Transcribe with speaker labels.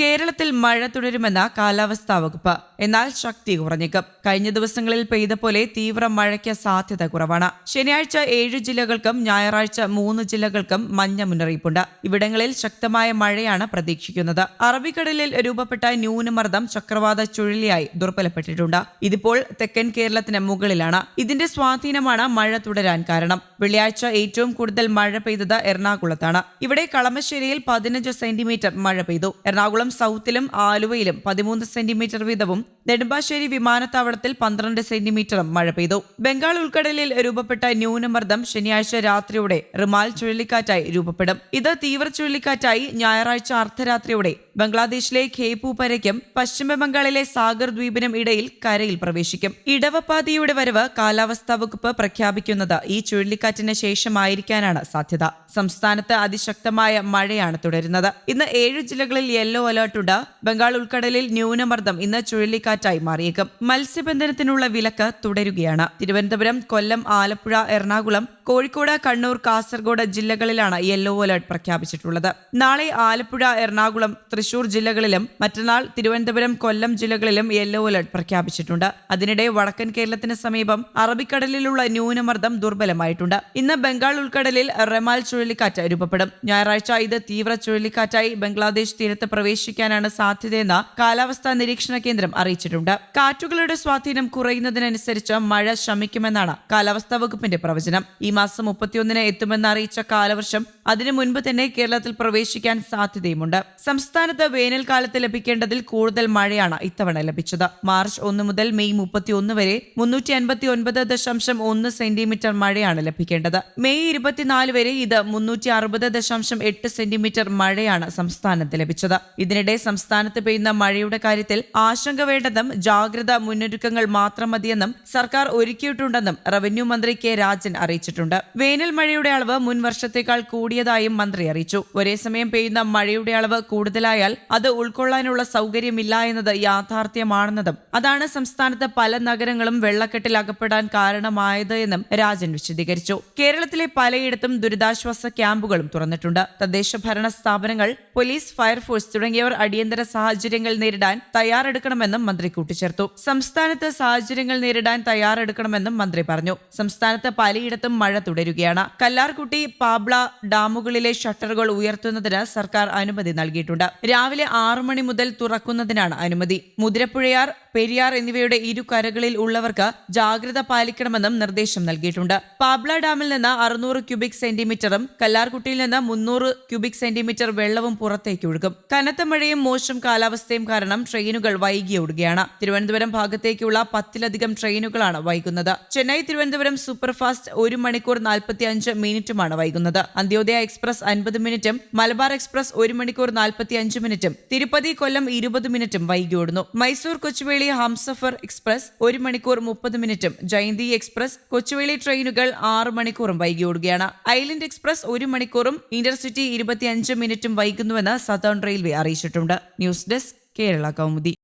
Speaker 1: കേരളത്തിൽ മഴ തുടരുമെന്ന കാലാവസ്ഥാ വകുപ്പ്. എന്നാൽ ശക്തി കുറഞ്ഞേക്കും. കഴിഞ്ഞ ദിവസങ്ങളിൽ പെയ്ത പോലെ തീവ്ര മഴയ്ക്ക് സാധ്യത കുറവാണ്. ശനിയാഴ്ച ഏഴ് ജില്ലകൾക്കും ഞായറാഴ്ച മൂന്ന് ജില്ലകൾക്കും മഞ്ഞ മുന്നറിയിപ്പുണ്ട്. ഇവിടങ്ങളിൽ ശക്തമായ മഴയാണ് പ്രതീക്ഷിക്കുന്നത്. അറബിക്കടലിൽ രൂപപ്പെട്ട ന്യൂനമർദ്ദം ചക്രവാത ചുഴലിയായി ദുർബലപ്പെട്ടിട്ടുണ്ട്. ഇതിപ്പോൾ തെക്കൻ കേരളത്തിന് മുകളിലാണ്. ഇതിന്റെ സ്വാധീനമാണ് മഴ തുടരാൻ കാരണം. വെള്ളിയാഴ്ച ഏറ്റവും കൂടുതൽ മഴ പെയ്തത് എറണാകുളത്താണ്. ഇവിടെ കളമശ്ശേരിയിൽ പതിനഞ്ച് സെന്റിമീറ്റർ മഴ പെയ്തു. എറണാകുളം സൗത്തിലും ആലുവയിലും പതിമൂന്ന് സെന്റിമീറ്റർ വീതവും നെടുമ്പാശ്ശേരി വിമാനത്താവളത്തിൽ പന്ത്രണ്ട് സെന്റിമീറ്ററും മഴ പെയ്തു. ബംഗാൾ ഉൾക്കടലിൽ രൂപപ്പെട്ട ന്യൂനമർദ്ദം ശനിയാഴ്ച രാത്രിയോടെ റിമാൽ ചുഴലിക്കാറ്റായി രൂപപ്പെടും. ഇത് തീവ്ര ചുഴലിക്കാറ്റായി ഞായറാഴ്ച അർദ്ധരാത്രിയോടെ ബംഗ്ലാദേശിലെ ഖേപൂപരയ്ക്കും പശ്ചിമബംഗാളിലെ പശ്ചിമ ബംഗാളിലെ സാഗർ ദ്വീപിനും ഇടയിൽ കരയിൽ പ്രവേശിക്കും. ഇടവപ്പാതിയുടെ വരവ് കാലാവസ്ഥാ വകുപ്പ് പ്രഖ്യാപിക്കുന്നത് ഈ ചുഴലിക്കാറ്റിന് ശേഷമായിരിക്കാനാണ് സാധ്യത. സംസ്ഥാനത്ത് അതിശക്തമായ മഴയാണ് തുടരുന്നത്. ഇന്ന് ഏഴ് ജില്ലകളിൽ യെല്ലോ അലർട്ടുണ്ട് ബംഗാൾ ഉൾക്കടലിൽ ന്യൂനമർദ്ദം ഇന്ന് ചുഴലിക്കാറ്റായി മാറിയേക്കും. മത്സ്യബന്ധനത്തിനുള്ള വിലക്ക് തുടരുകയാണ്. തിരുവനന്തപുരം കൊല്ലം ആലപ്പുഴ എറണാകുളം കോഴിക്കോട് കണ്ണൂർ കാസർഗോഡ് ജില്ലകളിലാണ് യെല്ലോ അലർട്ട് പ്രഖ്യാപിച്ചിട്ടുള്ളത്. നാളെ ആലപ്പുഴ എറണാകുളം തൃശൂർ ജില്ലകളിലും മറ്റന്നാൾ തിരുവനന്തപുരം കൊല്ലം ജില്ലകളിലും യെല്ലോ അലർട്ട് പ്രഖ്യാപിച്ചിട്ടുണ്ട്. അതിനിടെ വടക്കൻ കേരളത്തിന് സമീപം അറബിക്കടലിലുള്ള ന്യൂനമർദ്ദം ദുർബലമായിട്ടുണ്ട്. ഇന്ന് ബംഗാൾ ഉൾക്കടലിൽ റെമാൽ ചുഴലിക്കാറ്റ് രൂപപ്പെടും. ഞായറാഴ്ച ഇത് തീവ്ര ചുഴലിക്കാറ്റായി ബംഗ്ലാദേശ് തീരത്ത് പ്രവേശിക്കാനാണ് സാധ്യതയെന്ന് കാലാവസ്ഥാ നിരീക്ഷണ കേന്ദ്രം അറിയിച്ചിട്ടുണ്ട്. കാറ്റുകളുടെ സ്വാധീനം കുറയുന്നതിനനുസരിച്ച് മഴ ശമിക്കുമെന്നാണ് കാലാവസ്ഥാ വകുപ്പിന്റെ പ്രവചനം. ഈ മാസം മുപ്പത്തിയൊന്നിന് എത്തുമെന്ന് അറിയിച്ച കാലവർഷം അതിനു മുൻപ് തന്നെ കേരളത്തിൽ പ്രവേശിക്കാൻ സാധ്യതയുമുണ്ട്. സംസ്ഥാനത്ത് വേനൽക്കാലത്ത് ലഭിക്കേണ്ടതിൽ കൂടുതൽ മഴയാണ് ഇത്തവണ ലഭിച്ചത്. മാർച്ച് ഒന്ന് മുതൽ മെയ് മുപ്പത്തിയൊന്ന് വരെ മുന്നൂറ്റി അൻപത്തി ഒൻപത് ദശാംശം ഒന്ന് സെന്റിമീറ്റർ മഴയാണ് ലഭിക്കേണ്ടത്. മെയ് ഇരുപത്തിനാല് വരെ ഇത് മുന്നൂറ്റി അറുപത് ദശാംശം എട്ട് സെന്റിമീറ്റർ മഴയാണ് സംസ്ഥാനത്ത് ലഭിച്ചത്. ഇതിനിടെ സംസ്ഥാനത്ത് പെയ്യുന്ന മഴയുടെ കാര്യത്തിൽ ആശങ്ക വേണ്ടെന്നും ജാഗ്രത മുന്നൊരുക്കങ്ങൾ മാത്രം മതിയെന്നും സർക്കാർ ഒരുക്കിയിട്ടുണ്ടെന്നും റവന്യൂ മന്ത്രി കെ രാജൻ അറിയിച്ചിട്ടുണ്ട്. വേനൽ മഴയുടെ അളവ് മുൻ വർഷത്തേക്കാൾ കൂടിയതായും മന്ത്രി അറിയിച്ചു. ഒരേസമയം പെയ്യുന്ന മഴയുടെ അളവ് കൂടുതലായാൽ അത് ഉൾക്കൊള്ളാനുള്ള സൗകര്യമില്ല എന്നത് യാഥാർത്ഥ്യമാണെന്നതും അതാണ് സംസ്ഥാനത്ത് പല നഗരങ്ങളും വെള്ളക്കെട്ടിൽ അകപ്പെടാൻ കാരണമായത് എന്നും രാജൻ വിശദീകരിച്ചു. കേരളത്തിലെ പലയിടത്തും ദുരിതാശ്വാസ ക്യാമ്പുകളും തുറന്നിട്ടുണ്ട്. തദ്ദേശ ഭരണ സ്ഥാപനങ്ങൾ പോലീസ് ഫയർഫോഴ്സ് തുടങ്ങിയവർ അടിയന്തര സാഹചര്യങ്ങൾ നേരിടാൻ തയ്യാറെടുക്കണമെന്നും മന്ത്രി കൂട്ടിച്ചേർത്തു. സംസ്ഥാനത്ത് സാഹചര്യങ്ങൾ നേരിടാൻ തയ്യാറെടുക്കണമെന്നും മന്ത്രി പറഞ്ഞു. സംസ്ഥാനത്ത് പലയിടത്തും മഴ തുടരുകയാണ്. കല്ലാർകുട്ടി പാബ്ല ഡാമുകളിലെ ഷട്ടറുകൾ ഉയർത്തുന്നതിന് സർക്കാർ അനുമതി നൽകിയിട്ടുണ്ട്. രാവിലെ ആറു മണി മുതൽ തുറക്കുന്നതിനാണ് അനുമതി. മുതിരപ്പുഴയാർ പെരിയാർ എന്നിവയുടെ ഇരു കരകളിൽ ഉള്ളവർക്ക് ജാഗ്രത പാലിക്കണമെന്നും നിർദ്ദേശം നൽകിയിട്ടുണ്ട്. പാബ്ല ഡാമിൽ നിന്ന് അറുന്നൂറ് ക്യൂബിക് സെന്റിമീറ്ററും കല്ലാർകുട്ടിയിൽ നിന്ന് മുന്നൂറ് ക്യൂബിക് സെന്റിമീറ്റർ വെള്ളവും പുറത്തേക്ക് ഒഴുകും. കനത്ത മഴയും മോശം കാലാവസ്ഥയും കാരണം ട്രെയിനുകൾ വൈകിയോടുകയാണ്. തിരുവനന്തപുരം ഭാഗത്തേക്കുള്ള പത്തിലധികം ട്രെയിനുകളാണ് വൈകുന്നത്. ചെന്നൈ തിരുവനന്തപുരം സൂപ്പർഫാസ്റ്റ് ഒരു മണിക്കൂർ നാൽപ്പത്തി അഞ്ച് മിനിറ്റുമാണ് വൈകുന്നത്. അന്ത്യോദയ എക്സ്പ്രസ് അൻപത് മിനിറ്റും മലബാർ എക്സ്പ്രസ് ഒരു മണിക്കൂർ നാൽപ്പത്തി അഞ്ച് മിനിറ്റും തിരുപ്പതി കൊല്ലം ഇരുപത് മിനിറ്റും വൈകിയോടുന്നു മൈസൂർ കൊച്ചുവേളി ഹംസഫർ എക്സ്പ്രസ് ഒരു മണിക്കൂർ മുപ്പത് മിനിറ്റും ജയന്തി എക്സ്പ്രസ് കൊച്ചുവേളി ട്രെയിനുകൾ ആറ് മണിക്കൂറും വൈകിയോടുകയാണ് ഐലൻഡ് എക്സ്പ്രസ് ഒരു മണിക്കൂറും ഇന്റർസിറ്റി ഇരുപത്തിയഞ്ച് മിനിറ്റും വൈകുന്നുവെന്ന് സതേൺ റെയിൽവേ അറിയിച്ചിട്ടുണ്ട്. News desk Kerala Kaumudi.